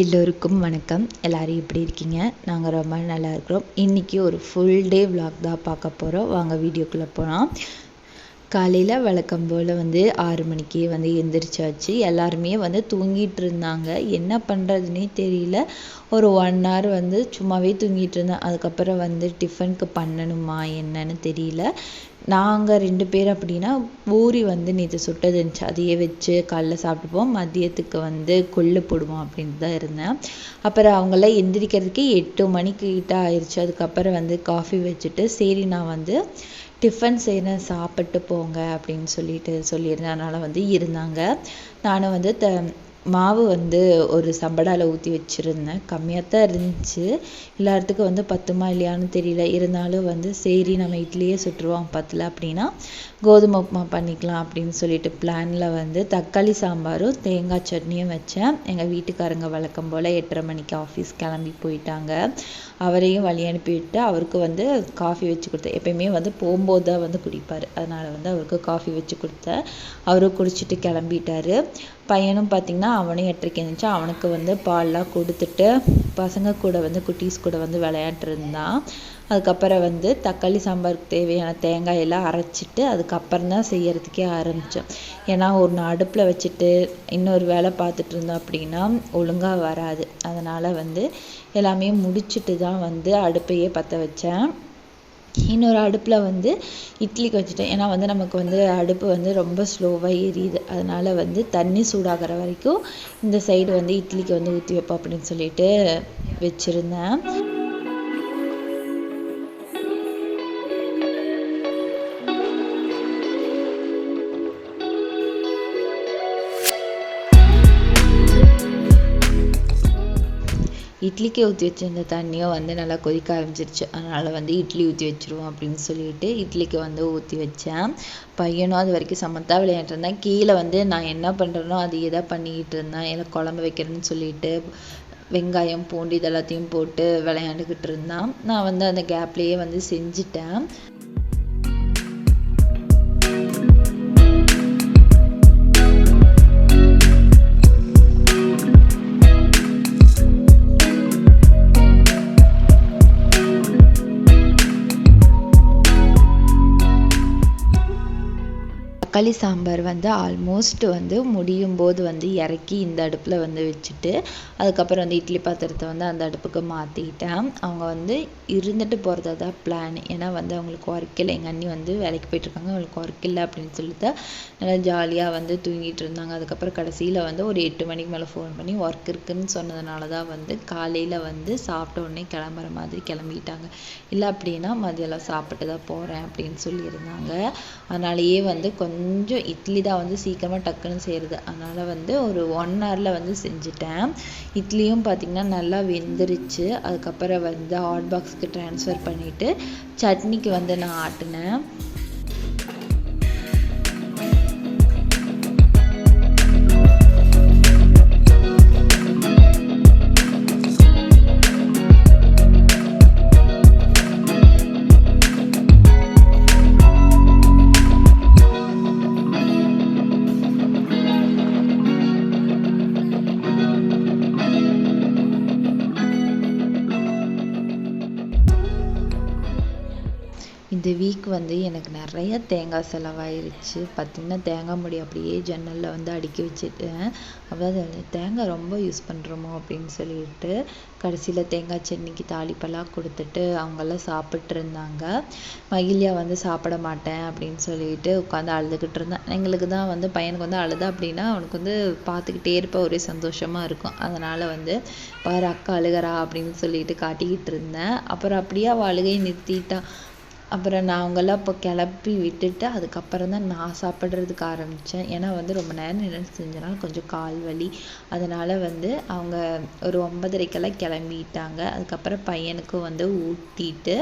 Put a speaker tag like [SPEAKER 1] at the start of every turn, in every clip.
[SPEAKER 1] எல்லோருக்கும் வணக்கம். எல்லோரும் எப்படி இருக்கீங்க? நாங்கள் ரொம்ப நல்லா இருக்கிறோம். இன்றைக்கி ஒரு ஃபுல் டே விலாக் தான் பார்க்க போகிறோம் வாங்க வீடியோக்குள்ளே போகலாம் காலையில் வழக்கம் போல் வந்து ஆறு மணிக்கே வந்து எந்திரிச்சாச்சு. எல்லாருமே வந்து தூங்கிட்டு இருந்தாங்க. என்ன பண்ணுறதுனே தெரியல. ஒரு ஒன் ஹவர் வந்து சும்மாவே தூங்கிட்டு இருந்தேன். அதுக்கப்புறம் வந்து டிஃபனுக்கு பண்ணணுமா என்னன்னு தெரியல. நாங்கள் ரெண்டு பேர் அப்படின்னா பூரி வந்து நேற்று சுட்டது இருந்துச்சு. அதையே வச்சு காலைல சாப்பிட்டுப்போம். மதியத்துக்கு வந்து கொள்ளு போடுவோம் அப்படின்ட்டு தான் இருந்தேன். அப்புறம் அவங்கெல்லாம் எந்திரிக்கிறதுக்கே எட்டு மணிக்கு கிட்ட ஆயிடுச்சு அதுக்கப்புறம் வந்து காஃபி வச்சுட்டு சரி நான் வந்து டிஃபன் செய்கிறேன் சாப்பிட்டு போங்க அப்படின்னு சொல்லிட்டு சொல்லியிருந்தேன். அதனால் வந்து இருந்தாங்க. நானும் வந்து த மாவு வந்து ஒரு சம்படாவில் ஊற்றி வச்சுருந்தேன். கம்மியாக தான் இருந்துச்சு. எல்லாத்துக்கும் வந்து பத்துமா இல்லையான்னு தெரியல. இருந்தாலும் வந்து சரி நம்ம இட்லியே சுட்டுருவோம் பத்தல அப்படின்னா கோதுமை உப்புமா பண்ணிக்கலாம் அப்படின்னு சொல்லிட்டு பிளானில் வந்து தக்காளி சாம்பாரும் தேங்காய் சட்னியும் வச்சேன். எங்கள் வீட்டுக்காரங்க வழக்கம் போல் எட்டரை மணிக்கு ஆஃபீஸ் கிளம்பி போயிட்டாங்க. அவரையும் வழி அனுப்பிவிட்டு அவருக்கு வந்து காஃபி வச்சு கொடுத்தேன். எப்பயுமே வந்து போகும்போது தான் வந்து குடிப்பார். அதனால் வந்து அவருக்கு காஃபி வச்சு கொடுத்தேன். அவரும் குடிச்சிட்டு கிளம்பிட்டாரு. பையனும் பார்த்திங்கன்னா அவனும் எட்டரைக்கு எழுந்துச்சு அவனுக்கு வந்து பால்லாம் கொடுத்துட்டு பசங்க கூட வந்து குட்டீஸ் கூட வந்து விளையாண்டுருந்தான் அதுக்கப்புறம் வந்து தக்காளி சாம்பாருக்கு தேவையான தேங்காய் எல்லாம் அரைச்சிட்டு அதுக்கப்புறம் தான் செய்யறதுக்கே ஆரம்பித்தோம் ஏன்னா ஒன்று அடுப்பில் வச்சுட்டு இன்னொரு வேலை பார்த்துட்டு இருந்தோம் அப்படின்னா ஒழுங்காக வராது. அதனால் வந்து எல்லாமே முடிச்சுட்டு தான் வந்து அடுப்பையே பற்ற வச்சேன். இன்னொரு அடுப்பில் வந்து இட்லிக்கு வச்சுட்டேன் ஏன்னா வந்து நமக்கு வந்து அடுப்பு வந்து ரொம்ப ஸ்லோவாக எரியுது. அதனால் வந்து தண்ணி சூடாகிற வரைக்கும் இந்த சைடு வந்து இட்லிக்கு வந்து ஊற்றி வைப்போம் அப்படின்னு சொல்லிட்டு வச்சுருந்தேன். இட்லிக்கு ஊற்றி வச்சிருந்த தண்ணியும் வந்து நல்லா கொதிக்க ஆரம்பிச்சிருச்சு. அதனால் வந்து இட்லி ஊற்றி வச்சிருவோம் அப்படின்னு சொல்லிட்டு இட்லிக்கு வந்து ஊற்றி வச்சேன். பையனும் அது வரைக்கும் சமத்தா விளையாண்டுட்டு இருந்தான். கீழே வந்து நான் என்ன பண்ணுறேனோ அது தான் பண்ணிக்கிட்டு இருந்தேன். எனக்கு குழம்பு வைக்கிறேன்னு சொல்லிட்டு வெங்காயம் பூண்டு இது எல்லாத்தையும் போட்டு விளையாண்டுக்கிட்டு இருந்தான். நான் வந்து அந்த கேப்லேயே வந்து செஞ்சுட்டேன். தக்காளி சாம்பார் வந்து ஆல்மோஸ்ட் வந்து முடியும் போது வந்து இறக்கி இந்த அடுப்பில் வந்து வச்சுட்டு அதுக்கப்புறம் வந்து இட்லி பாத்திரத்தை வந்து அந்த அடுப்புக்கு மாற்றிக்கிட்டேன் அவங்க வந்து இருந்துட்டு போகிறதா தான் பிளான் ஏன்னா வந்து அவங்களுக்கு ஒர்க் இல்லை. எங்கள் அண்ணி வந்து வேலைக்கு போயிட்டுருக்காங்க. அவங்களுக்கு ஒர்க் இல்லை அப்படின்னு சொல்லிட்டு நல்லா ஜாலியாக வந்து தூங்கிட்டு இருந்தாங்க. அதுக்கப்புறம் கடைசியில் வந்து ஒரு எட்டு மணிக்கு மேலே ஃபோன் பண்ணி ஒர்க் இருக்குன்னு சொன்னதுனால தான் வந்து காலையில் வந்து சாப்பிட்ட உடனே கிளம்புற மாதிரி கிளம்பிட்டாங்க. இல்லை அப்படின்னா மதியம் சாப்பிட்டு தான் போகிறேன் அப்படின்னு சொல்லியிருந்தாங்க. அதனாலேயே வந்து கொஞ்சம் கொஞ்சம் இட்லி தான் வந்து சீக்கிரமாக டக்குன்னு செய்கிறது அதனால் வந்து ஒரு ஒன் ஹவரில் வந்து செஞ்சுட்டேன். இட்லியும் பார்த்திங்கன்னா நல்லா வெந்துருச்சு. அதுக்கப்புறம் வந்து ஹாட் பாக்ஸ்க்கு ட்ரான்ஸ்ஃபர் பண்ணிவிட்டு சட்னிக்கு வந்து நான் ஆட்டினேன். இந்த வீக் வந்து எனக்கு நிறைய தேங்காய் செலவாயிருச்சு. பார்த்திங்கன்னா தேங்காய் மூடி அப்படியே ஜன்னலில் வந்து அடுக்கி வச்சுட்டேன். அதாவது தேங்காய் ரொம்ப யூஸ் பண்ணுறோமோ அப்படின்னு சொல்லிட்டு கடைசியில் தேங்காய் சட்னிக்கு தாளிப்பெல்லாம் கொடுத்துட்டு அவங்கெல்லாம் சாப்பிட்டு இருந்தாங்க. மகிழியா வந்து சாப்பிட மாட்டேன் அப்படின்னு சொல்லிட்டு உட்காந்து அழுதுகிட்டு இருந்தேன் எங்களுக்கு தான் வந்து பையனுக்கு வந்து அழுதா அப்படின்னா அவனுக்கு வந்து பார்த்துக்கிட்டே இருப்ப ஒரே சந்தோஷமாக இருக்கும். அதனால் வந்து பாரு அக்கா அழுகிறா அப்படின்னு சொல்லிட்டு காட்டிக்கிட்டு இருந்தேன். அப்புறம் அப்படியே அவள் அழுகையை நிறுத்திட்டான் அப்புறம் நான் அவங்கெல்லாம் இப்போ கிளப்பி விட்டுட்டு அதுக்கப்புறம் தான் நான் சாப்பிட்றதுக்கு ஆரம்பித்தேன் ஏன்னா வந்து ரொம்ப நேரம் நின்று செஞ்சனால கொஞ்சம் கால் வலி. அதனால் வந்து அவங்க ஒரு ஒன்பதரைக்கெல்லாம் கிளம்பிட்டாங்க. அதுக்கப்புறம் பையனுக்கும் வந்து ஊட்டிட்டு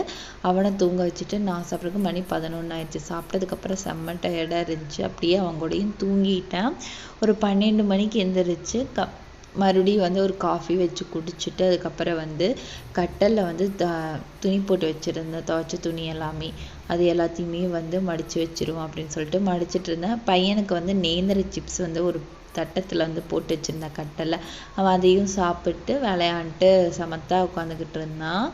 [SPEAKER 1] அவனை தூங்க வச்சுட்டு நான் சாப்பிட்றதுக்கு மணி பதினொன்று ஆயிடுச்சு. சாப்பிட்டதுக்கப்புறம் செம்ம டயர்டாக இருந்துச்சு. அப்படியே அவங்க கூடயும் தூங்கிட்டேன். ஒரு பன்னெண்டு மணிக்கு எந்திரிச்சு க மறுபடியும் வந்து ஒரு காஃபி வச்சு குடிச்சிட்டு அதுக்கப்புறம் வந்து கட்டலில் வந்து த துணி போட்டு வச்சுருந்தேன். துவைச்ச துணி எல்லாமே. அது எல்லாத்தையுமே வந்து மடித்து வச்சிருவோம் அப்படின்னு சொல்லிட்டு மடிச்சிட்டு இருந்தேன். பையனுக்கு வந்து நேந்திர சிப்ஸ் வந்து ஒரு தட்டத்தில் வந்து போட்டு வச்சுருந்தேன் கட்டில் அவன் அதையும் சாப்பிட்டு விளையாண்டுட்டு சமத்தா உட்காந்துக்கிட்டு இருந்தான்.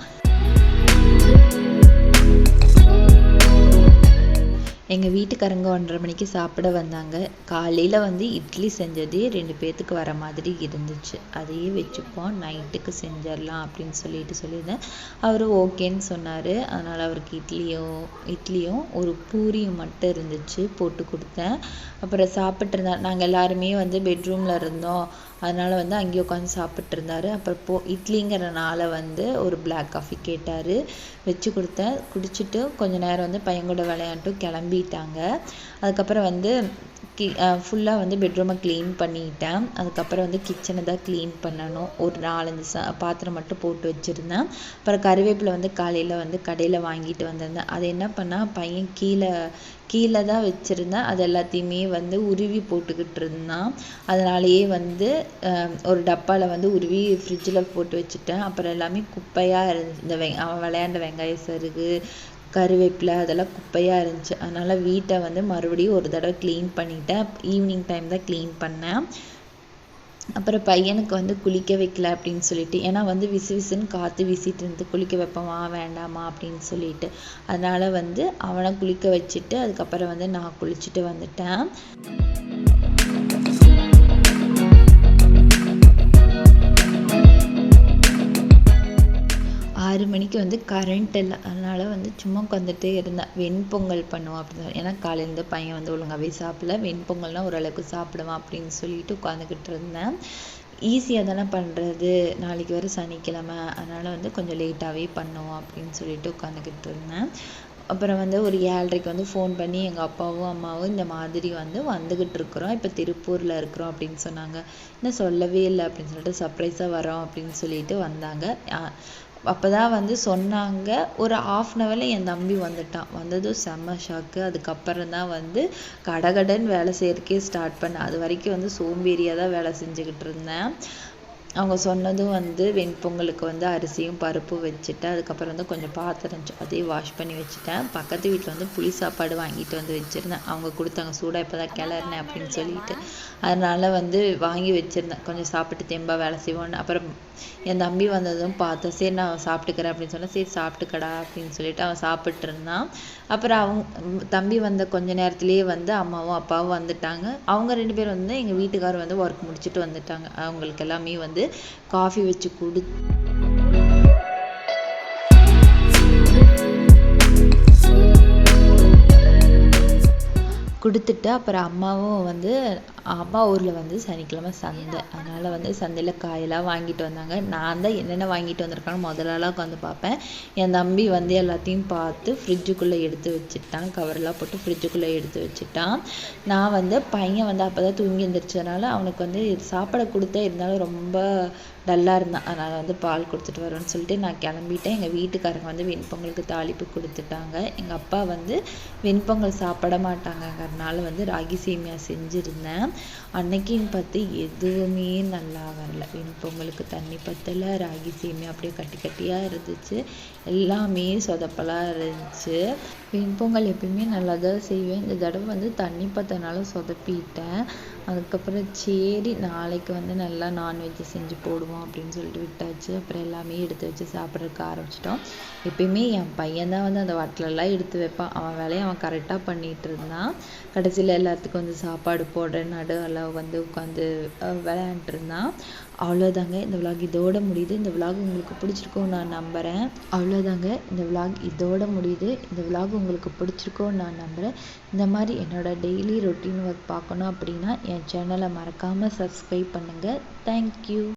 [SPEAKER 1] எங்கள் வீட்டுக்காரங்க ஒன்றரை மணிக்கு சாப்பிட வந்தாங்க. காலையில் வந்து இட்லி செஞ்சதே ரெண்டு பேர்த்துக்கு வர மாதிரி இருந்துச்சு. அதையே வச்சுப்போம் நைட்டுக்கு செஞ்சிடலாம் அப்படின்னு சொல்லிட்டு சொல்லியிருந்தேன். அவர் ஓகேன்னு சொன்னார். அதனால் அவருக்கு இட்லியும் இட்லியும் ஒரு பூரியும் மட்டும் இருந்துச்சு போட்டு கொடுத்தேன். அப்புறம் சாப்பிட்ருந்தேன் நாங்கள் எல்லாருமே வந்து பெட்ரூமில் இருந்தோம். அதனால் வந்து அங்கேயே உட்காந்து சாப்பிட்டு இருந்தார் அப்புறம் போ இட்லிங்கிறனால வந்து ஒரு பிளாக் காஃபி கேட்டார். வச்சு கொடுத்தேன். குடிச்சிட்டு கொஞ்ச நேரம் வந்து பையன் கூட விளையாண்டுட்டு கிளம்பிட்டாங்க. அதுக்கப்புறம் வந்து கி ஃபுல்லாக வந்து பெட்ரூமை க்ளீன் பண்ணிட்டேன். அதுக்கப்புறம் வந்து கிச்சனை தான் க்ளீன் பண்ணணும். ஒரு நாலஞ்சு ச பாத்திரம் மட்டும் போட்டு வச்சுருந்தேன். அப்புறம் கருவேப்பிலை வந்து காலையில் வந்து கடையில் வாங்கிட்டு வந்திருந்தேன். அதை என்ன பண்ணால் பையன் கீழே கீழே தான் வச்சுருந்தேன். அது எல்லாத்தையுமே வந்து உருவி போட்டுக்கிட்டு இருந்தான். அதனாலேயே வந்து ஒரு டப்பாவில் வந்து உருவி ஃப்ரிட்ஜில் போட்டு வச்சுட்டேன். அப்புறம் எல்லாமே குப்பையாக இருந்து இந்த வெ அவன் விளையாண்ட வெங்காய சருகு கருவேப்பிலை அதெல்லாம் குப்பையாக இருந்துச்சு. அதனால் வீட்டை வந்து மறுபடியும் ஒரு தடவை க்ளீன் பண்ணிட்டேன். ஈவினிங் டைம் தான் க்ளீன் பண்ணேன். அப்புறம் பையனுக்கு வந்து குளிக்க வைக்கல அப்படின்னு சொல்லிட்டு ஏன்னா வந்து விசு விசுன்னு காற்று வீசிட்டு இருந்து குளிக்க வைப்போமா வேண்டாமா அப்படின்னு சொல்லிட்டு. அதனால வந்து அவனை குளிக்க வச்சுட்டு அதுக்கப்புறம் வந்து நான் குளிச்சுட்டு வந்துட்டேன். ஆறு மணிக்கு வந்து கரண்ட் இல்லை. அதனால் வந்து சும்மா உட்காந்துட்டே இருந்தேன். வெண்பொங்கல் பண்ணுவோம் அப்படின்னு ஏன்னா காலையிலேருந்து பையன் வந்து ஒழுங்காகவே சாப்பிடல. வெண்பொங்கல்னால் ஓரளவுக்கு சாப்பிடுவான் அப்படின்னு சொல்லிட்டு உட்காந்துக்கிட்டு இருந்தேன். ஈஸியாக தானே பண்ணுறது நாளைக்கு வர சனிக்கிழமை. அதனால் வந்து கொஞ்சம் லேட்டாகவே பண்ணுவோம் அப்படின்னு சொல்லிட்டு உட்காந்துக்கிட்டு இருந்தேன். அப்புறம் வந்து ஒரு ஏழரைக்கு வந்து ஃபோன் பண்ணி எங்கள் அப்பாவும் அம்மாவும் இந்த மாதிரி வந்து வந்துக்கிட்டு இருக்கிறோம். இப்போ திருப்பூரில் இருக்கிறோம் அப்படின்னு சொன்னாங்க. இன்னும் சொல்லவே இல்லை அப்படின்னு சொல்லிட்டு சர்ப்ரைஸாக வரோம் அப்படின்னு சொல்லிட்டு வந்தாங்க. அப்பதான் வந்து சொன்னாங்க. ஒரு ஆஃப் அன் ஹவரில் என் தம்பி வந்துட்டான். வந்ததும் செம்ம ஷாக்கு அதுக்கப்புறம் தான் வந்து கடகடன் வேலை செய்யறதுக்கே ஸ்டார்ட் பண்ணேன். அது வரைக்கும் வந்து சோம்பேறியாக தான் வேலை செஞ்சுக்கிட்டு இருந்தேன். அவங்க சொன்னதும் வந்து வெண்பொங்கலுக்கு வந்து அரிசியும் பருப்பும் வச்சுட்டேன் அதுக்கப்புறம் வந்து கொஞ்சம் பாத்திரம் அதையும் வாஷ் பண்ணி வச்சுட்டேன். பக்கத்து வீட்டில் வந்து புளி சாப்பாடு வாங்கிட்டு வந்து வச்சுருந்தேன். அவங்க கொடுத்தாங்க சூடாக இப்போ தான் கிளறினேன் அப்படின்னு சொல்லிட்டு. அதனால் வந்து வாங்கி வச்சுருந்தேன். கொஞ்சம் சாப்பிட்டு தெம்பாக வேலை செய்வோன்னு. அப்புறம் என் தம்பி வந்ததும் பார்த்தேன் சரி நான் சாப்பிட்டுக்கிறேன் அப்படின்னு சொன்னேன். சரி சாப்பிட்டுக்கடா அப்படின்னு சொல்லிட்டு அவன் சாப்பிட்டு இருந்தான். அப்புறம் அவங்க தம்பி வந்த கொஞ்ச நேரத்துலேயே வந்து அம்மாவும் அப்பாவும் வந்துட்டாங்க. அவங்க ரெண்டு பேரும் வந்து எங்கள் வீட்டுக்காரர் வந்து ஒர்க் முடிச்சுட்டு வந்துட்டாங்க. அவங்களுக்கு எல்லாமே வந்து காஃபி வச்சு குடு. கொடுத்துட்டு அப்புறம் அம்மாவும் வந்து அம்மா ஊரில் வந்து சனிக்கிழமை சந்தை. அதனால் வந்து சந்தையில் காயெல்லாம் வாங்கிட்டு வந்தாங்க. நான் தான் என்னென்ன வாங்கிட்டு வந்திருக்கான்னு முதலாளாக உட்காந்து பார்ப்பேன். என் தம்பி வந்து எல்லாத்தையும் பார்த்து ஃப்ரிட்ஜுக்குள்ளே எடுத்து வச்சுட்டான். கவரெல்லாம் போட்டு ஃப்ரிட்ஜுக்குள்ளே எடுத்து வச்சுட்டான். நான் வந்து பையன் வந்து அப்போ தான் தூங்கி எழுந்திரிச்சதுனால அவனுக்கு வந்து சாப்பிட கொடுத்தே இருந்தாலும் ரொம்ப டல்லாக இருந்தான். அதனால் வந்து பால் கொடுத்துட்டு வரேன்னு சொல்லிட்டு நான் கிளம்பிட்டேன். எங்கள் வீட்டுக்காரங்க வந்து வெண்பொங்கலுக்கு தாளிப்பு கொடுத்துட்டாங்க. எங்கள் அப்பா வந்து வெண்பொங்கல் சாப்பிட மாட்டாங்கங்கிறனால வந்து ராகி சேமியா செஞ்சுருந்தேன். அன்னைக்குன்னு பார்த்து எதுவுமே நல்லா வரல. வெண்பொங்கலுக்கு தண்ணி பத்தலை ராகி சேமியா அப்படியே கட்டி கட்டியாக இருந்துச்சு. எல்லாமே சொதப்பலாக இருந்துச்சு. வெண்பொங்கல் எப்பயுமே நல்லா தான் செய்வேன். இந்த தடவை வந்து தண்ணி பத்தனால சொதப்பிட்டேன். அதுக்கப்புறம் சரி நாளைக்கு வந்து நல்லா நான்வெஜ் செஞ்சு போடுவோம் அப்படின்னு சொல்லிட்டு விட்டாச்சு. அப்புறம் எல்லாமே எடுத்து வச்சு சாப்பிட்றதுக்கு ஆரம்பிச்சிட்டோம். எப்பயுமே என் பையன் தான் வந்து அந்த வட்டலெல்லாம் எடுத்து வைப்பான். அவன் வேலையை அவன் கரெக்டாக பண்ணிகிட்டு இருந்தான். கடைசியில் எல்லாத்துக்கும் வந்து சாப்பாடு போடுறேன்னு நடுவில் வந்து உட்காந்து விளையாண்டுருந்தான் அவ்வளோதாங்க இந்த விலாக் இதோட முடியுது. இந்த விலாக் உங்களுக்கு பிடிச்சிருக்கும்னு நான் நம்புகிறேன் அவ்வளோதாங்க இந்த விலாக் இதோட முடியுது. இந்த விலாக் உங்களுக்கு பிடிச்சிருக்கும்னு நான் நம்புகிறேன் இந்த மாதிரி என்னோட டெய்லி ரொட்டீன் ஒர்க் பார்க்கணும் அப்படின்னா என் சேனலை மறக்காமல் சப்ஸ்கிரைப் பண்ணுங்கள் தேங்க்யூ